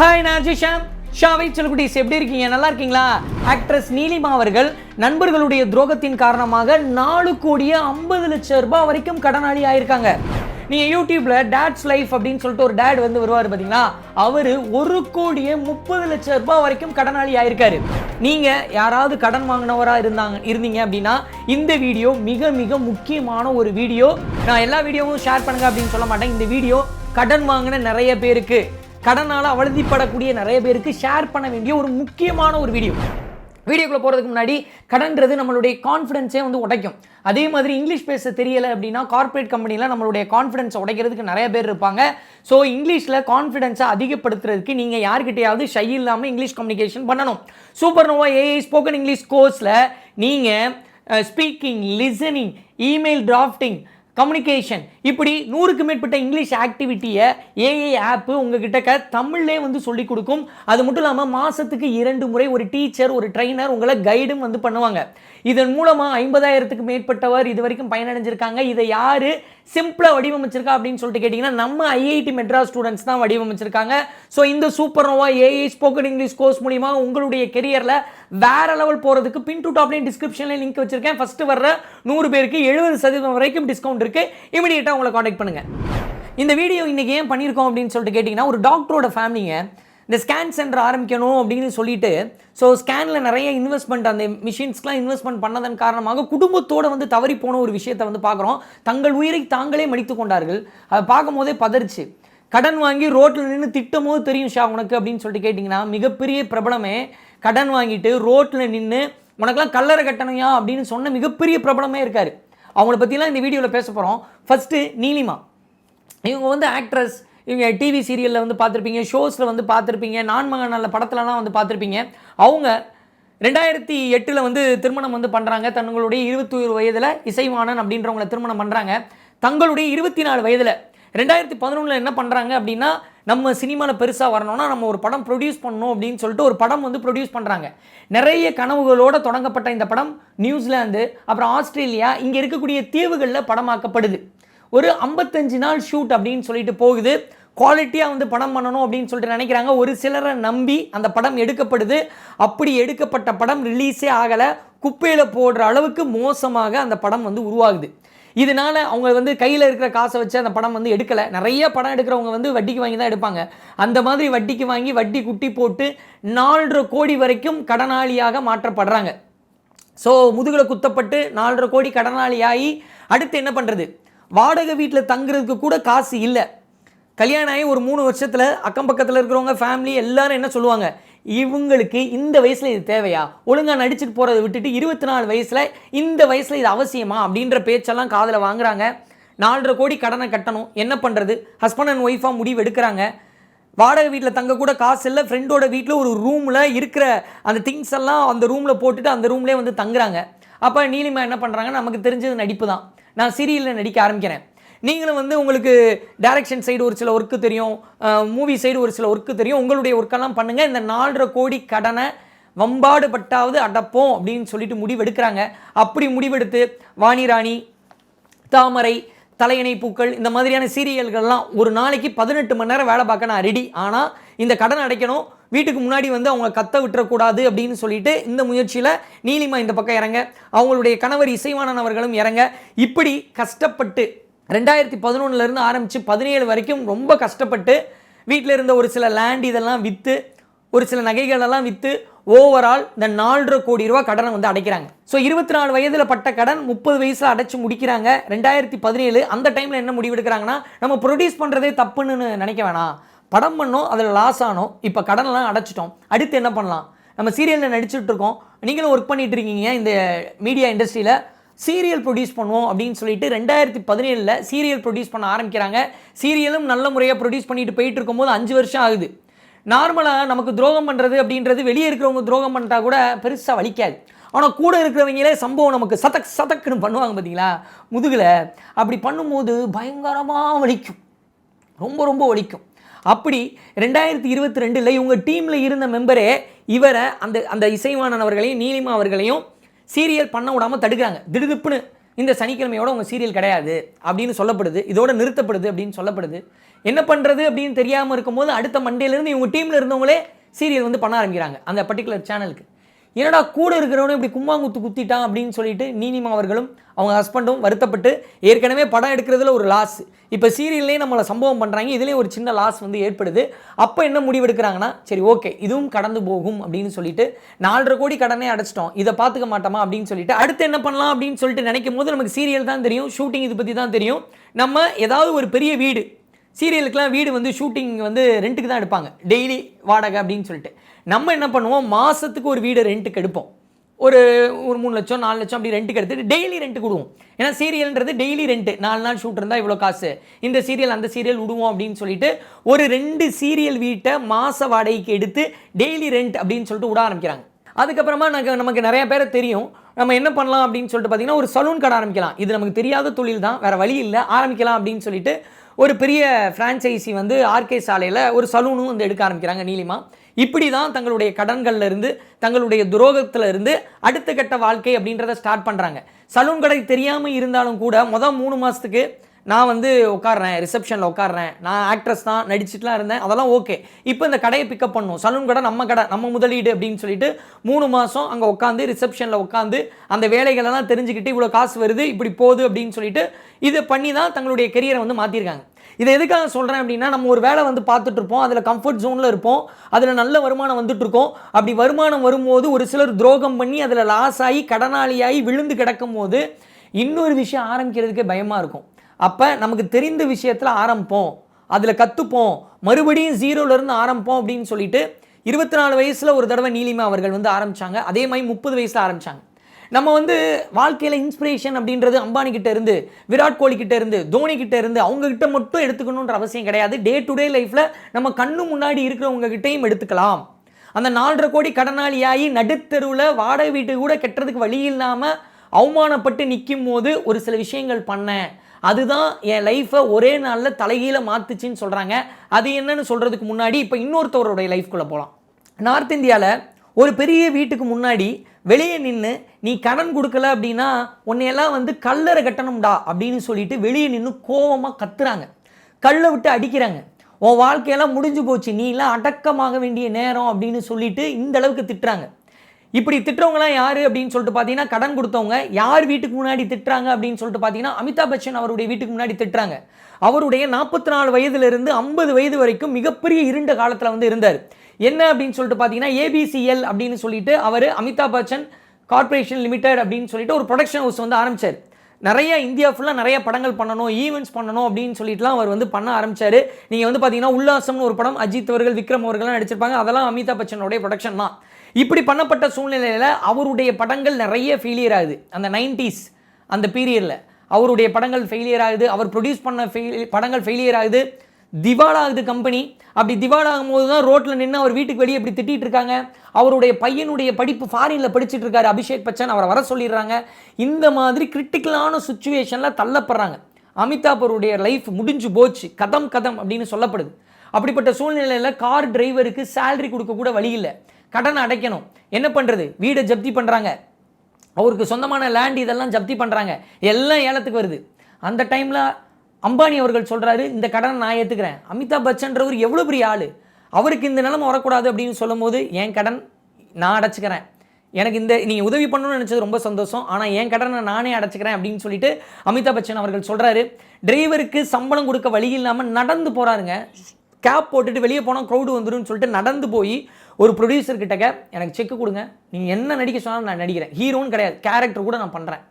Hi நான் ஜிஷாம் ஷாவை செல்குட்டீஸ் எப்படி இருக்கீங்க? நல்லா இருக்கீங்களா? ஆக்ட்ரஸ் நீலிமா அவர்கள் நண்பர்களுடைய துரோகத்தின் காரணமாக நாலு கோடியே ஐம்பது லட்சம் ரூபாய் வரைக்கும் கடனாளி ஆயிருக்காங்க. நீங்கள் யூடியூப்பில் டேட்ஸ் லைஃப் அப்படின்னு சொல்லிட்டு ஒரு டேட் வந்து வருவார் பார்த்தீங்களா அவர் ஒரு கோடியே முப்பது லட்சம் ரூபாய் வரைக்கும் கடனாளி ஆயிருக்காரு. நீங்கள் யாராவது கடன் வாங்கினவராக இருந்தாங்க இருந்தீங்க அப்படின்னா இந்த வீடியோ மிக மிக முக்கியமான ஒரு வீடியோ. நான் எல்லா வீடியோவும் ஷேர் பண்ணுங்க அப்படின்னு சொல்ல மாட்டேன். இந்த வீடியோ கடன் வாங்கின நிறைய பேருக்கு. கடனால் அவதிப்படக்கூடிய நிறைய பேருக்கு ஷேர் பண்ண வேண்டிய ஒரு முக்கியமான ஒரு வீடியோ வீடியோக்குள்ளே போகிறதுக்கு முன்னாடி கடன்றது நம்மளுடைய கான்ஃபிடென்ஸே வந்து உடைக்கும். அதே மாதிரி இங்கிலீஷ் பேச தெரியலை அப்படின்னா கார்ப்பரேட் கம்பெனியில் நம்மளுடைய கான்ஃபிடென்ஸை உடைக்கிறதுக்கு நிறைய பேர் இருப்பாங்க. ஸோ இங்கிலீஷில் கான்ஃபிடென்ஸை அதிகப்படுத்துறதுக்கு நீங்கள் யார்கிட்டையாவது ஷை இல்லாமல் இங்கிலீஷ் கம்யூனிகேஷன் பண்ணணும். Super Nova AI spoken English கோர்ஸில் நீங்கள் speaking listening email drafting communication இப்படி நூறுக்கு மேற்பட்ட இங்கிலீஷ் ஆக்டிவிட்டியை ஏஐ ஆப்பு உங்ககிட்ட க தமிழ்லே வந்து சொல்லிக் கொடுக்கும். அது மட்டும் இல்லாமல் மாதத்துக்கு இரண்டு முறை ஒரு டீச்சர் ஒரு ட்ரைனர் உங்களை கைடும் வந்து பண்ணுவாங்க. இதன் மூலமாக ஐம்பதாயிரத்துக்கு மேற்பட்டவர் இது வரைக்கும் பயனடைஞ்சிருக்காங்க. இதை யார் சிம்பிளாக வடிவமைச்சிருக்கா அப்படின்னு சொல்லிட்டு கேட்டிங்கன்னா நம்ம ஐஐடி மெட்ராஸ் ஸ்டூடெண்ட்ஸ் தான் வடிவமைச்சிருக்காங்க. ஸோ இந்த Super Nova AI spoken English course மூலிமா உங்களுடைய கெரியரில் வேற லெவல் போகிறதுக்கு பின் டு டாப்லையும் டிஸ்கிரிப்ஷனில் லிங்க் வச்சிருக்கேன். ஃபஸ்ட்டு வர்ற நூறு பேருக்கு எழுபது சதவீதம் வரைக்கும் டிஸ்கவுண்ட் இருக்குது இமீடியட்டாக உங்களை காண்டாக்ட் பண்ணுங்கள் இந்த வீடியோ இன்றைக்கி ஏன் பண்ணியிருக்கோம் அப்படின்னு சொல்லிட்டு கேட்டிங்கன்னா ஒரு டாக்டரோட ஃபேமிலிங்க இந்த ஸ்கேன் சென்டர் ஆரம்பிக்கணும் அப்படின்னு சொல்லிட்டு ஸோ ஸ்கேனில் நிறைய இன்வெஸ்ட்மெண்ட் அந்த மிஷின்ஸ்க்கெலாம் இன்வெஸ்ட்மெண்ட் பண்ணதன் காரணமாக குடும்பத்தோடு வந்து தவறி போன ஒரு விஷயத்தை வந்து பார்க்குறோம். தங்கள் உயிரை தாங்களே மடித்து கொண்டார்கள். அதை பார்க்கும் போதே பதறிச்சு. கடன் வாங்கி ரோட்டில் நின்று திட்டும் போது தெரியும் ஷா உனக்கு அப்படின்னு சொல்லிட்டு கேட்டிங்கன்னா மிகப்பெரிய பிரபலமே கடன் வாங்கிட்டு ரோட்டில் நின்று உனக்கெல்லாம் கல்லறை கட்டணையா அப்படின்னு சொன்ன மிகப்பெரிய பிரபலமே இருக்கார். அவங்கள பற்றிலாம் இந்த வீடியோவில் பேச போகிறோம் ஃபஸ்ட்டு நீலிமா. இவங்க வந்து ஆக்ட்ரஸ் இவங்க டிவி சீரியலில் வந்து பார்த்துருப்பீங்க ஷோஸில் வந்து பார்த்துருப்பீங்க நான்மக நல்ல படத்துலலாம் வந்து பார்த்துருப்பீங்க. அவங்க ரெண்டாயிரத்தி எட்டில் வந்து திருமணம் வந்து பண்ணுறாங்க தங்களுடைய இருபத்தி ஒரு வயதில் இசைவாணன் அப்படின்றவங்கள திருமணம் பண்ணுறாங்க தங்களுடைய இருபத்தி நாலு வயதில் ரெண்டாயிரத்தி பதினொன்றில் என்ன பண்ணுறாங்க அப்படின்னா நம்ம சினிமாவில் பெருசாக வரணும்னா நம்ம ஒரு படம் ப்ரொடியூஸ் பண்ணணும் அப்படின்னு சொல்லிட்டு ஒரு படம் வந்து ப்ரொடியூஸ் பண்ணுறாங்க நிறைய கனவுகளோடு தொடங்கப்பட்ட இந்த படம் நியூசிலாந்து அப்புறம் ஆஸ்திரேலியா இங்கே இருக்கக்கூடிய தீவுகளில் படமாக்கப்படுது. ஒரு ஐம்பத்தஞ்சு நாள் ஷூட் அப்படின்னு சொல்லிட்டு போகுது. குவாலிட்டியாக வந்து படம் பண்ணணும் அப்படின்னு சொல்லிட்டு நினைக்கிறாங்க. ஒரு சிலரை நம்பி அந்த படம் எடுக்கப்படுது. அப்படி எடுக்கப்பட்ட படம் ரிலீஸே ஆகலை. குப்பையில் போடுற அளவுக்கு மோசமாக அந்த படம் வந்து உருவாகுது. இதனால் அவங்க வந்து கையில் இருக்கிற காசை வச்சு அந்த படம் வந்து எடுக்கலை. நிறைய படம் எடுக்கிறவங்க வந்து வட்டிக்கு வாங்கி தான் எடுப்பாங்க. அந்த மாதிரி வட்டிக்கு வாங்கி வட்டி குட்டி போட்டு நாலரை கோடி வரைக்கும் கடனாளியாக மாற்றப்படுறாங்க. ஸோ முதுகில் குத்தப்பட்டு நாலரை கோடி கடனாளியாகி அடுத்து என்ன பண்ணுறது வாடகை வீட்டில் தங்குறதுக்கு கூட காசு இல்லை. கல்யாணம் ஆகி ஒரு மூணு வருஷத்தில் அக்கம் பக்கத்தில் இருக்கிறவங்க ஃபேமிலி எல்லாரும் என்ன சொல்லுவாங்க? இவங்களுக்கு இந்த வயசில் இது தேவையா? ஒழுங்காக நடிச்சுட்டு போகிறத விட்டுட்டு இருபத்தி நாலு வயசில் இந்த வயசில் இது அவசியமா? அப்படின்ற பேச்செல்லாம் காதில் வாங்குறாங்க. நாலரை கோடி கடனை கட்டணும். என்ன பண்ணுறது ஹஸ்பண்ட் அண்ட் ஒய்ஃபாக முடிவு எடுக்கிறாங்க. வாடகை வீட்டில் தங்க கூட காசு இல்லை. ஃப்ரெண்டோட வீட்டில் ஒரு ரூமில் இருக்கிற அந்த திங்ஸ் எல்லாம் அந்த ரூமில் போட்டுட்டு அந்த ரூம்லேயே வந்து தங்குறாங்க. அப்போ நீலிமா என்ன பண்ணுறாங்க நமக்கு தெரிஞ்சது நடிப்பு தான். நான் சீரியலில் நடிக்க ஆரம்பிக்கிறேன். நீங்களும் வந்து உங்களுக்கு டைரக்ஷன் சைடு ஒரு சில ஒர்க்கு தெரியும் மூவி சைடு ஒரு சில ஒர்க்கு தெரியும் உங்களுடைய ஒர்க்கெல்லாம் பண்ணுங்கள் இந்த நாலரை கோடி கடனை வம்பாடு பட்டாவது அடப்போம் அப்படின்னு சொல்லிட்டு முடிவெடுக்கிறாங்க. அப்படி முடிவெடுத்து வாணிராணி தாமரை தலையணை பூக்கள் இந்த மாதிரியான சீரியல்கள்லாம் ஒரு நாளைக்கு பதினெட்டு மணி நேரம் வேலை பார்க்க நான் ரெடி ஆனால் இந்த கடன் அடைக்கணும். வீட்டுக்கு முன்னாடி வந்து அவங்க கத்த விட்டுறக்கூடாது அப்படின்னு சொல்லிட்டு இந்த முயற்சியில் நீலிமா இந்த பக்கம் இறங்க அவங்களுடைய கணவர் இசைவானன் அவர்களும் இறங்க. இப்படி கஷ்டப்பட்டு ரெண்டாயிரத்தி பதினொன்றுலேருந்து ஆரம்பித்து பதினேழு வரைக்கும் ரொம்ப கஷ்டப்பட்டு வீட்டில் இருந்த ஒரு சில லேண்ட் இதெல்லாம் விற்று ஒரு சில நகைகளெல்லாம் விற்று ஓவரால் இந்த நாலரை கோடி ரூபா கடனை வந்து அடைக்கிறாங்க. ஸோ இருபத்தி நாலு வயதில் பட்ட கடன் முப்பது வயசில் அடைச்சி முடிக்கிறாங்க. ரெண்டாயிரத்தி பதினேழு அந்த டைமில் என்ன முடிவெடுக்கிறாங்கன்னா நம்ம ப்ரொடியூஸ் பண்ணுறதே தப்புன்னு நினைக்க வேணாம். படம் பண்ணோம் அதில் லாஸ் ஆனோம். இப்போ கடனெல்லாம் அடைச்சிட்டோம். அடுத்து என்ன பண்ணலாம்? நம்ம சீரியலில் நடிச்சிட்டுருக்கோம் நீங்களும் ஒர்க் பண்ணிட்டு இருக்கீங்க இந்த மீடியா இண்டஸ்ட்ரியில் சீரியல் ப்ரொடியூஸ் பண்ணுவோம் அப்படின்னு சொல்லிட்டு ரெண்டாயிரத்தி பதினேழில் சீரியல் ப்ரொடியூஸ் பண்ண ஆரம்பிக்கிறாங்க. சீரியலும் நல்ல முறையாக ப்ரொடியூஸ் பண்ணிட்டு போயிட்டு இருக்கும்போது அஞ்சு வருஷம் ஆகுது. நார்மலாக நமக்கு துரோகம் பண்ணுறது அப்படின்றது வெளியே இருக்கிறவங்க துரோகம் பண்ணிட்டா கூட பெருசாக வலிக்காது. ஆனால் கூட இருக்கிறவங்களே சம்பவம் நமக்கு சதக் சதக்குன்னு பண்ணுவாங்க பார்த்தீங்களா முதுகில். அப்படி பண்ணும்போது பயங்கரமாக வலிக்கும். ரொம்ப ரொம்ப வலிக்கும். அப்படி ரெண்டாயிரத்தி இருபத்தி ரெண்டில் இவங்க டீமில் இருந்த மெம்பரே இவரை அந்த அந்த இசைவாணன் அவர்களையும் நீலிமா அவர்களையும் சீரியல் பண்ண விடாமல் தடுக்கிறாங்க. திடுதிப்புன்னு இந்த சனிக்கிழமையோட உங்கள் சீரியல் கிடையாது அப்படின்னு சொல்லப்படுது. இதோட நிறுத்தப்படுது அப்படின்னு சொல்லப்படுது. என்ன பண்ணுறது அப்படின்னு தெரியாமல் இருக்கும்போது அடுத்த மண்டேலேருந்து இவங்க டீமில் இருந்தவங்களே சீரியல் வந்து பண்ண ஆரம்பிக்கிறாங்க. அந்த பர்டிகுலர் சேனலுக்கு என்னடா கூட இருக்கிறவனே இப்படி கும்மாங்குத்து குத்திட்டான் அப்படின்னு சொல்லிட்டு நீனிமா அவர்களும் அவங்க ஹஸ்பண்டும் வருத்தப்பட்டு ஏற்கனவே படம் எடுக்கிறதுல ஒரு லாஸ் இப்போ சீரியல்லே நம்மளை சம்பவம் பண்ணுறாங்க இதுலேயே ஒரு சின்ன லாஸ் வந்து ஏற்படுது. அப்போ என்ன முடிவெடுக்கிறாங்கன்னா சரி ஓகே இதுவும் கடந்து போகும் அப்படின்னு சொல்லிட்டு நாலரை கோடி கடனே அடைச்சிட்டோம். இதை பார்த்துக்க மாட்டோமா அப்படின்னு சொல்லிட்டு அடுத்து என்ன பண்ணலாம் அப்படின்னு சொல்லிட்டு நினைக்கும் போது நமக்கு சீரியல் தான் தெரியும். ஷூட்டிங் இது பற்றி தான் தெரியும். நம்ம ஏதாவது ஒரு பெரிய வீடு சீரியலுக்கெலாம் வீடு வந்து ஷூட்டிங் வந்து ரெண்ட்டுக்கு தான் எடுப்பாங்க. டெய்லி வாடகை அப்படின்னு சொல்லிட்டு. நம்ம என்ன பண்ணுவோம்? மாதத்துக்கு ஒரு வீடு ரெண்ட்டுக்கு எடுப்போம். ஒரு ஒரு மூணு லட்சம் நாலு லட்சம் அப்படி ரெண்ட்டுக்கு எடுத்துட்டு டெய்லி ரெண்ட் கொடுவோம் ஏன்னா சீரியல்ன்றது டெய்லி ரெண்ட்டு நாலு நாள் ஷூட் இருந்தால் இவ்வளோ காசு. இந்த சீரியல் அந்த சீரியல் விடுவோம் அப்படின்னு சொல்லிட்டு ஒரு ரெண்டு சீரியல் வீட்டை மாத வாடகைக்கு எடுத்து டெய்லி ரெண்ட் அப்படின்னு சொல்லிட்டு விட ஆரம்பிக்கிறாங்க. அதுக்கப்புறமா நமக்கு நமக்கு நிறைய பேரை தெரியும். நம்ம என்ன பண்ணலாம் அப்படின்னு சொல்லிட்டு பார்த்தீங்கன்னா ஒரு சலூன் கடை ஆரம்பிக்கலாம். இது நமக்கு தெரியாத தொழில் தான். வேறு வழி இல்லை. ஆரம்பிக்கலாம் அப்படின்னு சொல்லிட்டு ஒரு பெரிய ஃப்ரான்ச்சைசி வந்து ஆர்கே சாலையில் ஒரு சலூனும் வந்து எடுக்க ஆரம்பிக்கிறாங்க நீலிமா. இப்படி தான் தங்களுடைய கடன்கள்ல இருந்து தங்களுடைய துரோகத்துல இருந்து அடுத்த கட்ட வாழ்க்கை அப்படின்றத ஸ்டார்ட் பண்ணுறாங்க சலூன் கடை தெரியாமல் இருந்தாலும் கூட மொதல் மூணு மாதத்துக்கு நான் வந்து உட்காடுறேன் ரிசப்ஷனில் உட்காடுறேன் நான் ஆக்ட்ரஸ் தான் நடிச்சுட்டுலாம் இருந்தேன் அதெல்லாம் ஓகே இப்போ இந்த கடையை பிக்கப் பண்ணும் சலூன் கடை நம்ம கடை நம்ம முதலீடு அப்படின்னு சொல்லிட்டு மூணு மாதம் அங்கே உட்காந்து ரிசப்ஷனில் உட்காந்து அந்த வேலைகளெல்லாம் தெரிஞ்சுக்கிட்டு இவ்வளோ காசு வருது இப்படி போகுது அப்படின்னு சொல்லிட்டு இதை பண்ணி தான் தங்களுடைய கெரியரை வந்து மாற்றிருக்காங்க இதை எதுக்காக சொல்கிறேன் அப்படின்னா நம்ம ஒரு வேலை வந்து பார்த்துட்டு இருப்போம் அதில் கம்ஃபர்ட் ஜோனில் இருப்போம் அதில் நல்ல வருமானம் வந்துட்டு இருக்கோம். அப்படி வருமானம் வரும்போது ஒரு சிலர் துரோகம் பண்ணி அதில் லாஸ் ஆகி கடனாளியாகி விழுந்து கிடக்கும் போது இன்னொரு விஷயம் ஆரம்பிக்கிறதுக்கே பயமாக இருக்கும். அப்போ நமக்கு தெரிந்த விஷயத்தில் ஆரம்பிப்போம். அதில் கற்றுப்போம் மறுபடியும் ஜீரோலேருந்து ஆரம்பிப்போம் அப்படின்னு சொல்லிட்டு இருபத்தி நாலு வயசில் ஒரு தடவை நீலிமா அவர்கள் வந்து ஆரம்பித்தாங்க அதே மாதிரி முப்பது வயசில் ஆரம்பித்தாங்க நம்ம வந்து வாழ்க்கையில் இன்ஸ்பிரேஷன் அப்படின்றது அம்பானி கிட்ட இருந்து விராட் கோலி கிட்ட இருந்து தோனி கிட்ட இருந்து அவங்க கிட்ட மட்டும் எடுத்துக்கணுன்ற அவசியம் கிடையாது. டே டு டே லைஃப்பில் நம்ம கண்ணு முன்னாடி இருக்கிறவங்க கிட்டையும் எடுத்துக்கலாம். அந்த நாலரை கோடி கடனாளியாகி நடுத்தெருவில் வாடகை வீட்டு கூட கெட்டுறதுக்கு வழி இல்லாமல் அவமானப்பட்டு நிற்கும் போது ஒரு சில விஷயங்கள் பண்ணேன். அதுதான் என் லைஃப்பை ஒரே நாளில் தலைகீழ மாற்றுச்சின்னு சொல்கிறாங்க அது என்னன்னு சொல்கிறதுக்கு முன்னாடி இப்போ இன்னொருத்தவருடைய லைஃப்குள்ளே போகலாம் நார்த் இந்தியாவில் ஒரு பெரிய வீட்டுக்கு முன்னாடி வெளியே நின்று நீ கடன் கொடுக்கல அப்படின்னா உன்னையெல்லாம் வந்து கல்லறை கட்டணும்டா அப்படின்னு சொல்லிட்டு வெளியே நின்று கோவமாக கத்துறாங்க. கல்லை விட்டு அடிக்கிறாங்க. உன் வாழ்க்கையெல்லாம் முடிஞ்சு போச்சு. நீ எல்லாம் அடக்கமாக வேண்டிய நேரம் அப்படின்னு சொல்லிட்டு இந்த அளவுக்கு திட்டுறாங்க. இப்படி திட்டுறவங்களாம் யார் அப்படின்னு சொல்லிட்டு பார்த்தீங்கன்னா கடன் கொடுத்தவங்க யார் வீட்டுக்கு முன்னாடி திட்டுறாங்க அப்படின்னு சொல்லிட்டு பார்த்தீங்கன்னா அமிதாப் பச்சன் அவருடைய வீட்டுக்கு முன்னாடி திட்டுறாங்க. அவருடைய நாற்பத்தி நாலு வயதுலேருந்து ஐம்பது வயது வரைக்கும் மிகப்பெரிய இருண்ட காலத்தில் வந்து இருந்தார். என்ன அப்படின்னு சொல்லிட்டு பார்த்தீங்கன்னா ஏபிசிஎல் அப்படின்னு சொல்லிட்டு அவர் அமிதாப் பச்சன் கார்பரேஷன் லிமிடெட் அப்படின்னு சொல்லிட்டு ஒரு ப்ரொடக்ஷன் ஹவுஸ் வந்து ஆரம்பித்தார் நிறைய இந்தியா ஃபுல்லாக நிறைய படங்கள் பண்ணணும் ஈவெண்ட்ஸ் பண்ணணும் அப்படின்னு சொல்லிட்டுலாம் அவர் வந்து பண்ண ஆரம்பிச்சார். நீங்கள் வந்து பார்த்தீங்கன்னா உல்லாசம்னு ஒரு படம் அஜித் அவர்கள் விக்ரம் அவர்கள்லாம் நடிச்சிருப்பாங்க. அதெல்லாம் அமிதாப் பச்சனுடைய ப்ரொடக்ஷன் தான். இப்படி பண்ணப்பட்ட சூழ்நிலையில் அவருடைய படங்கள் நிறைய ஃபெயிலியர் ஆகுது. அந்த நைன்டிஸ் அந்த பீரியடில் அவருடைய படங்கள் ஃபெயிலியர் ஆகுது. அவர் ப்ரொடியூஸ் பண்ண ஃபெயில் படங்கள் ஃபெயிலியர் ஆகுது. திவாலாகுது கம்பெனி அப்படி திவாலாகும் போது தான் ரோட்டில் நின்று அவர் வீட்டுக்கு வெளியே இப்படி திட்டிகிட்டு இருக்காங்க. அவருடைய பையனுடைய படிப்பு ஃபாரினில் படிச்சுட்டு இருக்காரு அபிஷேக் பச்சன். அவரை வர சொல்லிடுறாங்க. இந்த மாதிரி கிரிட்டிக்கலான சுச்சுவேஷனில் தள்ளப்படுறாங்க. அமிதாப் அவருடைய லைஃப் முடிஞ்சு போச்சு. கதம் கதம் அப்படின்னு சொல்லப்படுது. அப்படிப்பட்ட சூழ்நிலையில் கார் டிரைவருக்கு சேலரி கொடுக்க கூட வழி இல்லை. கடனை அடைக்கணும். என்ன பண்ணுறது வீடை ஜப்தி பண்ணுறாங்க அவருக்கு சொந்தமான லேண்ட் இதெல்லாம் ஜப்தி பண்ணுறாங்க எல்லாம் ஏலத்துக்கு வருது. அந்த டைமில் அம்பானி அவர்கள் சொல்கிறாரு இந்த கடனை நான் ஏற்றுக்கிறேன் அமிதாப் பச்சன்றவர் எவ்வளோ பெரிய ஆள். அவருக்கு இந்த நிலம வரக்கூடாது அப்படின்னு சொல்லும்போது என் கடன் நான் அடைச்சிக்கிறேன். எனக்கு இந்த நீங்கள் உதவி பண்ணணும்னு நினச்சது ரொம்ப சந்தோஷம். ஆனால் என் கடனை நானே அடைச்சிக்கிறேன் அப்படின்னு சொல்லிட்டு அமிதாப் பச்சன் அவர்கள் சொல்கிறாரு டிரைவருக்கு சம்பளம் கொடுக்க வழி இல்லாமல் நடந்து போகிறாருங்க கேப் போட்டுட்டு வெளியே போனால் க்ரௌடு வந்துடும் சொல்லிட்டு நடந்து போய் ஒரு ப்ரொடியூசர் கிட்டக்க எனக்கு செக் கொடுங்க. நீங்கள் என்ன நடிக்க சொன்னாலும் நான் நடிக்கிறேன். ஹீரோன்னு கிடையாது. கேரக்டர் கூட நான் பண்ணுறேன்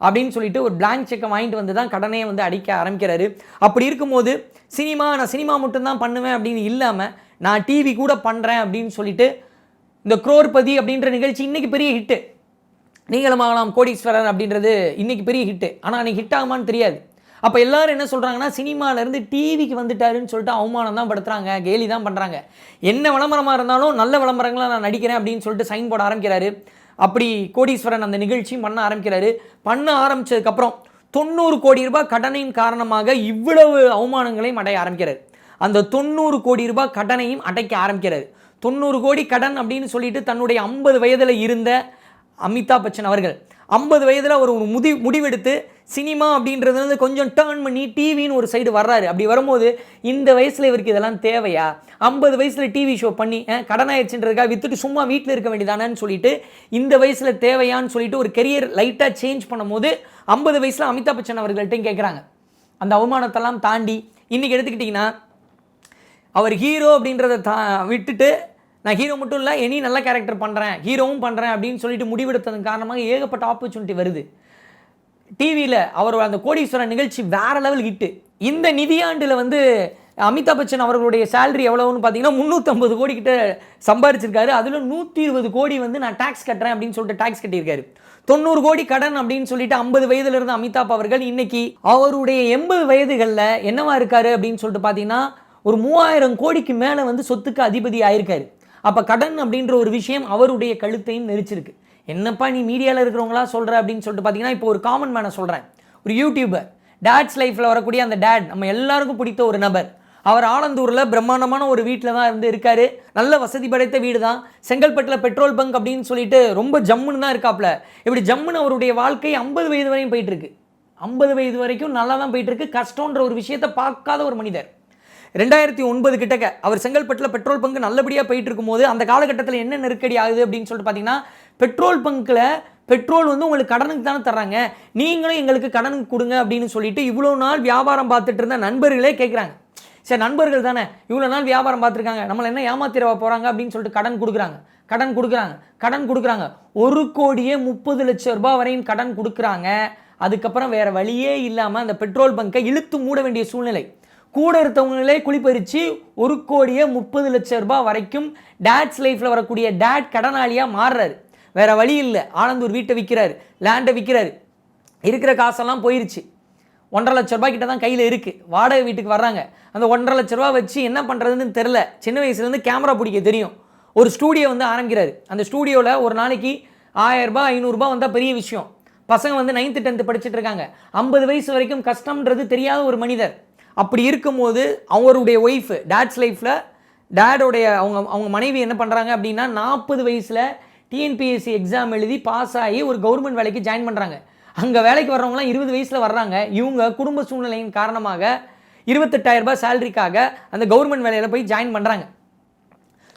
அப்படின்னு சொல்லிட்டு ஒரு பிளாங்க் செக்கை வாங்கிட்டு வந்து தான் கடனே வந்து அடிக்க ஆரம்பிக்கிறாரு. அப்படி இருக்கும்போது சினிமா நான் சினிமா மட்டும்தான் பண்ணுவேன் அப்படின்னு இல்லாமல் நான் டிவி கூட பண்ணுறேன் அப்படின்னு சொல்லிட்டு இந்த குரோர்பதி அப்படின்ற நிகழ்ச்சி இன்றைக்கி பெரிய ஹிட்டு நீங்களுமாகலாம் கோடீஸ்வரர் அப்படின்றது இன்றைக்கி பெரிய ஹிட்டு ஆனால் அன்றைக்கி ஹிட் ஆகுமான்னு தெரியாது. அப்போ எல்லாரும் என்ன சொல்கிறாங்கன்னா சினிமாலேருந்து டிவிக்கு வந்துட்டாருன்னு சொல்லிட்டு அவமானம் தான் படுத்துறாங்க கேலி தான் பண்ணுறாங்க என்ன விளம்பரமாக இருந்தாலும் நல்ல விளம்பரங்களை நான் நடிக்கிறேன் அப்படின்னு சொல்லிட்டு சைன் போட ஆரம்பிக்கிறாரு. அப்படி கோடீஸ்வரன் அந்த நிகழ்ச்சியும் பண்ண ஆரம்பிக்கிறாரு. பண்ண ஆரம்பிச்சதுக்கப்புறம் தொண்ணூறு கோடி ரூபாய் கடனின் காரணமாக இவ்வளவு அவமானங்களையும் அடைய ஆரம்பிக்கிறார். அந்த தொண்ணூறு கோடி ரூபாய் கடனையும் அடைக்க ஆரம்பிக்கிறார். தொண்ணூறு கோடி கடன் அப்படின்னு சொல்லிட்டு தன்னுடைய ஐம்பது வயதில் இருந்த அமிதாப் பச்சன் அவர்கள் ஐம்பது வயதில் அவர் ஒரு முடி முடிவெடுத்து சினிமா அப்படின்றது வந்து கொஞ்சம் டேர்ன் பண்ணி டிவின்னு ஒரு சைடு வர்றாரு. அப்படி வரும்போது இந்த வயசில் இவருக்கு இதெல்லாம் தேவையா? ஐம்பது வயசில் டிவி ஷோ பண்ணி அஹ், கடன் வித்துட்டு சும்மா வீட்டில் இருக்க வேண்டியதானேன்னு சொல்லிட்டு இந்த வயசில் தேவையான்னு சொல்லிட்டு ஒரு கெரியர் லைட்டாக சேஞ்ச் பண்ணும்போது ஐம்பது வயசில் அமிதாப் பச்சன் அவர்கள்ட்டையும் கேட்குறாங்க அந்த அவமானத்தெல்லாம் தாண்டி இன்றைக்கி எடுத்துக்கிட்டிங்கன்னா அவர் ஹீரோ அப்படின்றத தா விட்டுட்டு நான் ஹீரோ மட்டும் இல்லை எனி நல்ல கேரக்டர் பண்ணுறேன் ஹீரோவும் பண்ணுறேன் அப்படின்னு சொல்லிட்டு முடிவெடுத்ததன் காரணமாக ஏகப்பட்ட ஆப்பர்ச்சுனிட்டி வருது. டிவியில் அவர் அந்த கோடீஸ்வரன் நிகழ்ச்சி வேற லெவல் ஹிட்டு இந்த நிதியாண்டில் வந்து அமிதாப் பச்சன் அவர்களுடைய சேலரி எவ்வளோன்னு பார்த்தீங்கன்னா முந்நூற்றம்பது கோடி கிட்ட சம்பாரிச்சிருக்காரு. அதில் நூற்றி இருபது கோடி வந்து நான் டேக்ஸ் கட்டுறேன் அப்படின்னு சொல்லிட்டு டேக்ஸ் கட்டியிருக்காரு. தொண்ணூறு கோடி கடன் அப்படின்னு சொல்லிட்டு ஐம்பது வயதுலேருந்து அமிதாப் அவர்கள் இன்னைக்கு அவருடைய எண்பது வயதுகளில் என்னவா இருக்காரு அப்படின்னு சொல்லிட்டு பார்த்தீங்கன்னா ஒரு மூவாயிரம் கோடிக்கு மேலே வந்து சொத்துக்கு அதிபதி ஆயிருக்காரு. அப்போ கடன் அப்படின்ற ஒரு விஷயம் அவருடைய கழுத்தையும் நெரிச்சிருக்கு. என்னப்பா நீ மீடியாவில் இருக்கிறவங்களா சொல்கிற அப்படின்னு சொல்லிட்டு பார்த்தீங்கன்னா இப்போ ஒரு காமன் மேனை சொல்கிறேன் ஒரு யூடியூபர் டேட்ஸ் லைஃப்பில் வரக்கூடிய அந்த டேட் நம்ம எல்லாருக்கும் பிடித்த ஒரு நபர். அவர் ஆலந்தூரில் பிரம்மாண்டமான ஒரு வீட்டில் தான் இருந்து இருக்காரு. நல்ல வசதி படைத்த வீடு தான் செங்கல்பட்டில் பெட்ரோல் பங்க் அப்படின்னு சொல்லிட்டு ரொம்ப ஜம்முன்னு தான் இருக்காப்ல. இப்படி ஜம்முன்னு அவருடைய வாழ்க்கை ஐம்பது வயது வரையும் போயிட்டுருக்கு. ஐம்பது வயது வரைக்கும் நல்லா தான் போயிட்டு இருக்கு கஷ்டன்ற ஒரு விஷயத்தை பார்க்காத ஒரு மனிதர். ரெண்டாயிரத்தி ஒன்பது கிட்டக்க அவர் செங்கல்பட்டில் பெட்ரோல் பங்க் நல்லபடியாக போயிட்டு இருக்கும்போது அந்த காலகட்டத்தில் என்ன நெருக்கடி ஆகுது அப்படின்னு சொல்லிட்டு பார்த்தீங்கன்னா பெட்ரோல் பங்க்கில் பெட்ரோல் வந்து உங்களுக்கு கடனுக்கு தானே தர்றாங்க. நீங்களும் எங்களுக்கு கடனுக்கு கொடுங்க அப்படின்னு சொல்லிட்டு இவ்வளோ நாள் வியாபாரம் பார்த்துட்டு இருந்த நண்பர்களே கேட்குறாங்க சரி நண்பர்கள் தானே. இவ்வளோ நாள் வியாபாரம் பார்த்துருக்காங்க. நம்மளை என்ன ஏமாத்திரவா போகிறாங்க அப்படின்னு சொல்லிட்டு கடன் கொடுக்குறாங்க. கடன் கொடுக்குறாங்க. கடன் கொடுக்குறாங்க. ஒரு கோடியே முப்பது லட்சம் ரூபாய் வரையும் கடன் கொடுக்குறாங்க. அதுக்கப்புறம் வேறு வழியே இல்லாமல் அந்த பெட்ரோல் பங்கை இழுத்து மூட வேண்டிய சூழ்நிலை. கூட இருந்தவங்களே குளிப்பறிச்சு ஒரு கோடியே முப்பது லட்சம் ரூபாய் வரைக்கும் டேட்ஸ் லைஃப்பில் வரக்கூடிய டேட் கடனாளியாக மாறுறாரு. வேற வழி இல்லை. ஆனந்தூர் வீட்டை விற்கிறாரு லேண்டை விற்கிறாரு இருக்கிற காசெல்லாம் போயிருச்சு. ஒன்றரை லட்ச ரூபாய் கிட்ட தான் கையில் இருக்குது வாடகை வீட்டுக்கு வர்றாங்க. அந்த ஒன்றரை லட்ச ரூபா வச்சு என்ன பண்ணுறதுன்னு தெரில சின்ன வயசுலேருந்து கேமரா பிடிக்க தெரியும். ஒரு ஸ்டூடியோ வந்து ஆரம்பிக்கிறாரு. அந்த ஸ்டூடியோவில் ஒரு நாளைக்கு ஆயிரரூபா ஐநூறுரூபா வந்தால் பெரிய விஷயம். பசங்க வந்து நைன்த்து டென்த்து படிச்சுட்டு இருக்காங்க. ஐம்பது வயசு வரைக்கும் கஷ்டம்ன்றது தெரியாத ஒரு மனிதர். அப்படி இருக்கும்போது அவருடைய ஒய்ஃபு டேட்ஸ் லைஃப்பில் டேடோடைய அவங்க அவங்க மனைவி என்ன பண்ணுறாங்க அப்படின்னா நாற்பது வயசில் டிஎன்பிஎஸ்சி எக்ஸாம் எழுதி பாஸ் ஆகி ஒரு கவர்மெண்ட் வேலைக்கு ஜாயின் பண்ணுறாங்க அங்கே வேலைக்கு வர்றவங்களாம் இருபது வயசில் வர்றாங்க. இவங்க குடும்ப சூழ்நிலையின் காரணமாக இருபத்தெட்டாயிரரூபா சேலரிக்காக அந்த கவர்மெண்ட் வேலையில் போய் ஜாயின் பண்ணுறாங்க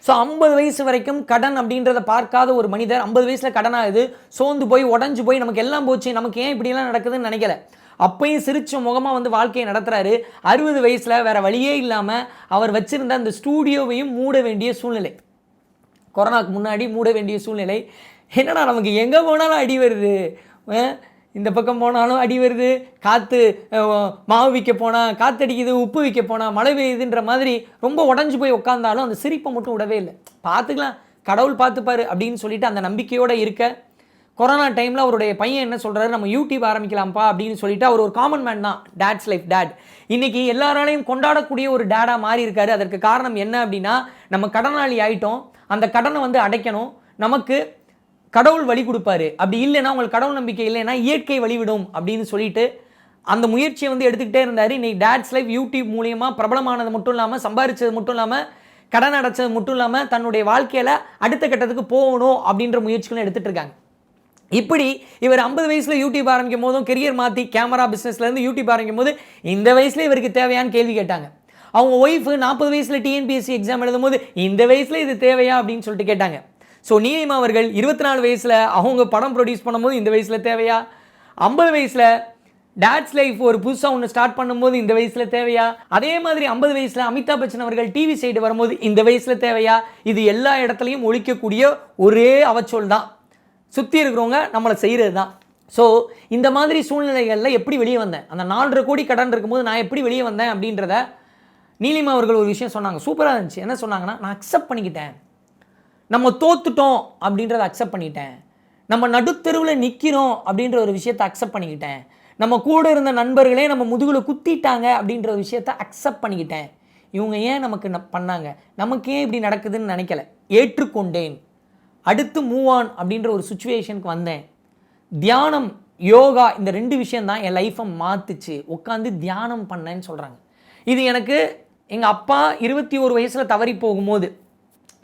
ஸோ ஐம்பது வயசு வரைக்கும் கடன் அப்படின்றத பார்க்காத ஒரு மனிதர் ஐம்பது வயசில் கடன் ஆகுது சோர்ந்து போய் உடஞ்சு போய் நமக்கு எல்லாம் போச்சு நமக்கு ஏன் இப்படிலாம் நடக்குதுன்னு நினைக்கல. அப்பையும் சிரிச்ச முகமாக வந்து வாழ்க்கையை நடத்துகிறாரு அறுபது வயசில் வேறு வழியே இல்லாமல் அவர் வச்சுருந்த அந்த ஸ்டூடியோவையும் மூட வேண்டிய சூழ்நிலை. கொரோனாக்கு முன்னாடி மூட வேண்டிய சூழ்நிலை. என்னடா நமக்கு எங்கே போனாலும் அடி வருது? இந்த பக்கம் போனாலும் அடி வருது. காற்று மாவு விற்க போனால் காற்றடிக்குது உப்பு விற்க போனால் மழை பெய்யுதுன்ற மாதிரி ரொம்ப உடஞ்சி போய் உட்காந்தாலும் அந்த சிரிப்பை மட்டும் விடவே இல்லை. பார்த்துக்கலாம். கடவுள் பார்த்துப்பாரு அப்படின்னு சொல்லிட்டு அந்த நம்பிக்கையோடு இருக்க கொரோனா டைமில் அவருடைய பையன் என்ன சொல்கிறாரு நம்ம யூடியூப் ஆரம்பிக்கலாம்ப்பா அப்படின்னு சொல்லிட்டு அவர் ஒரு காமன் மேன் தான் டேட்ஸ் லைஃப் டேட் இன்னைக்கு எல்லாராலையும் கொண்டாடக்கூடிய ஒரு டேடாக மாறி இருக்காரு. அதற்கு காரணம் என்ன அப்படின்னா நம்ம கடனாளி ஆயிட்டோம். அந்த கடனை வந்து அடைக்கணும். நமக்கு கடவுள் வழி கொடுப்பாரு. அப்படி இல்லைன்னா உங்களுக்கு கடவுள் நம்பிக்கை இல்லைன்னா இயற்கை வழிவிடும் அப்படின்னு சொல்லிட்டு அந்த முயற்சியை வந்து எடுத்துக்கிட்டே இருந்தார். இன்னைக்கு டேட்ஸ் லைஃப் யூடியூப் மூலியமாக பிரபலமானது மட்டும் இல்லாமல் சம்பாரிச்சது மட்டும் இல்லாமல் கடன் அடைச்சது மட்டும் இல்லாமல் தன்னுடைய வாழ்க்கையில் அடுத்த கட்டத்துக்கு போகணும் அப்படின்ற முயற்சிகளும் எடுத்துகிட்டு இருக்காங்க. இப்படி இவர் ஐம்பது வயசில் யூடியூப் ஆரம்பிக்கும் போதும் கெரியர் மாற்றி கேமரா பிஸ்னஸ்லேருந்து யூடியூப் ஆரம்பிக்கும் போது இந்த வயசில் இவருக்கு தேவையான கேள்வி கேட்டாங்க. அவங்க ஒய்ஃபு நாற்பது வயசில் டிஎன்பிஎஸ்சி எக்ஸாம் எழுதும் போது இந்த வயசில் இது தேவையா அப்படின்னு சொல்லிட்டு கேட்டாங்க. ஸோ நீலிமா அவர்கள் இருபத்தி நாலு வயசில் அவங்க படம் ப்ரொடியூஸ் பண்ணும்போது இந்த வயசில் தேவையா? ஐம்பது வயசில் டேட்ஸ் லைஃப் ஒரு புதுசாக ஒன்று ஸ்டார்ட் பண்ணும்போது இந்த வயசில் தேவையா? அதே மாதிரி ஐம்பது வயசில் அமிதாப் பச்சன் அவர்கள் டிவி சைடு வரும்போது இந்த வயசில் தேவையா? இது எல்லா இடத்துலையும் ஒழிக்கக்கூடிய ஒரே அவச்சொல் தான். சுற்றி இருக்கிறவங்க நம்மளை செய்கிறது தான் ஸோ இந்த மாதிரி சூழ்நிலைகளில் எப்படி வெளியே வந்தேன்? அந்த நாலரை கோடி கடன் இருக்கும்போது நான் எப்படி வெளியே வந்தேன் அப்படின்றத நீலிமா அவர்கள் ஒரு விஷயம் சொன்னாங்க. சூப்பராக இருந்துச்சு. என்ன சொன்னாங்கன்னா நான் அக்செப்ட் பண்ணிக்கிட்டேன். நம்ம தோத்துட்டோம் அப்படின்றத அக்செப்ட் பண்ணிட்டேன். நம்ம நடுத்தெருவில் நிற்கிறோம் அப்படின்ற ஒரு விஷயத்தை அக்செப்ட் பண்ணிக்கிட்டேன். நம்ம கூட இருந்த நண்பர்களே நம்ம முதுகில் குத்திட்டாங்க அப்படின்ற ஒரு விஷயத்தை அக்செப்ட் பண்ணிக்கிட்டேன். இவங்க ஏன் நமக்கு ந- பண்ணாங்க? நமக்கு ஏன் இப்படி நடக்குதுன்னு நினைக்கல. ஏற்றுக்கொண்டேன். அடுத்து மூவ் ஆன் அப்படின்ற ஒரு சுச்சுவேஷனுக்கு வந்தேன். தியானம் யோகா இந்த ரெண்டு விஷயந்தான் என் லைஃப்பை மாற்றுச்சு உட்காந்து தியானம் பண்ணேன்னு சொல்கிறாங்க இது எனக்கு எங்கள் அப்பா இருபத்தி ஒரு வயசில் தவறி போகும்போது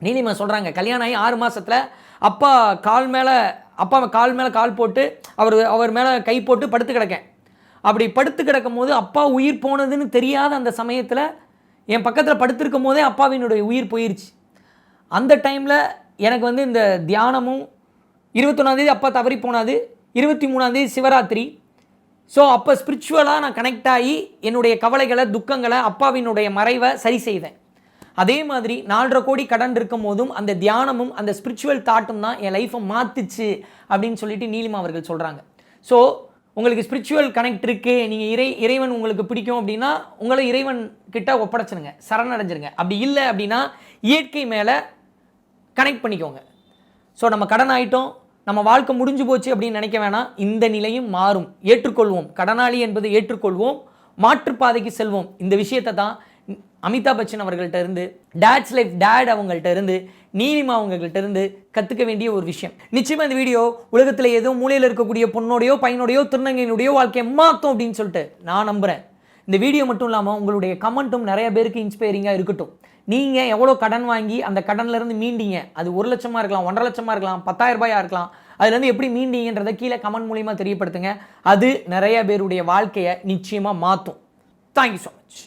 நீலிமா சொல்கிறாங்க கல்யாணம் ஆகி ஆறு மாதத்தில் அப்பா கால் மேலே அப்பா கால் மேலே கால் போட்டு அவர் அவர் மேலே கை போட்டு படுத்து கிடக்கேன். அப்படி படுத்து கிடக்கும் போது அப்பா உயிர் போனதுன்னு தெரியாத அந்த சமயத்தில் என் பக்கத்தில் படுத்திருக்கும் போதே அப்பாவினுடைய உயிர் போயிருச்சு. அந்த டைமில் எனக்கு வந்து இந்த தியானமும் இருபத்தொன்னாந்தேதி அப்பா தவறி போனாது. இருபத்தி மூணாந்தேதி சிவராத்திரி. ஸோ அப்போ ஸ்பிரிச்சுவலாக நான் கனெக்ட் ஆகி என்னுடைய கவலைகளை துக்கங்களை அப்பாவினுடைய மறைவை சரி செய்தேன் அதே மாதிரி நாலரை கோடி கடன் இருக்கும் போதும் அந்த தியானமும் அந்த ஸ்பிரிச்சுவல் தாட்டும் தான் என் லைஃப்பை மாற்றுச்சு அப்படின்னு சொல்லிட்டு நீலிமா அவர்கள் சொல்கிறாங்க ஸோ உங்களுக்கு ஸ்பிரிச்சுவல் கனெக்ட் இருக்குது நீங்கள் இறை இறைவன் உங்களுக்கு பிடிக்கும் அப்படின்னா உங்களை இறைவன் கிட்ட ஒப்படைச்சிருங்க. சரணடைஞ்சிருங்க. அப்படி இல்லை அப்படின்னா இயற்கை மேலே கனெக்ட் பண்ணிக்கோங்க. ஸோ நம்ம கடன் ஆகிட்டோம் நம்ம வாழ்க்கை முடிஞ்சு போச்சு அப்படின்னு நினைக்க வேணாம். இந்த நிலையும் மாறும். ஏற்றுக்கொள்வோம். கடனாளி என்பதை ஏற்றுக்கொள்வோம். மாற்றுப்பாதைக்கு செல்வோம். இந்த விஷயத்தை தான் அமிதாப் பச்சன் அவர்கள்ட்ட இருந்து டேட்ஸ் லைஃப் டேட் அவங்கள்ட்ட இருந்து நீலிமா அவங்கள்ட்ட இருந்து கற்றுக்க வேண்டிய ஒரு விஷயம். நிச்சயமாக இந்த வீடியோ உலகத்தில் ஏதோ மூலையில் இருக்கக்கூடிய பொண்ணோடையோ பையனோடையோ திருநங்கையினுடைய வாழ்க்கையை மாற்றும் அப்படின்னு சொல்லிட்டு நான் நம்புகிறேன் இந்த வீடியோ மட்டும் இல்லாமல் உங்களுடைய கமெண்ட்டும் நிறைய பேருக்கு இன்ஸ்பைரிங்காக இருக்கட்டும். நீங்கள் எவ்வளோ கடன் வாங்கி அந்த கடன்ல இருந்து மீண்டீங்க? அது ஒரு லட்சமாக இருக்கலாம் ஒன்றரை லட்சமாக இருக்கலாம் பத்தாயிரம் ரூபாயாக இருக்கலாம். அதுலேருந்து எப்படி மீண்டீங்கன்றதை கீழே கமெண்ட் மூலிமா தெரியப்படுத்துங்க. அது நிறைய பேருடைய வாழ்க்கையை நிச்சயமாக மாற்றும் தேங்க்யூ ஸோ மச்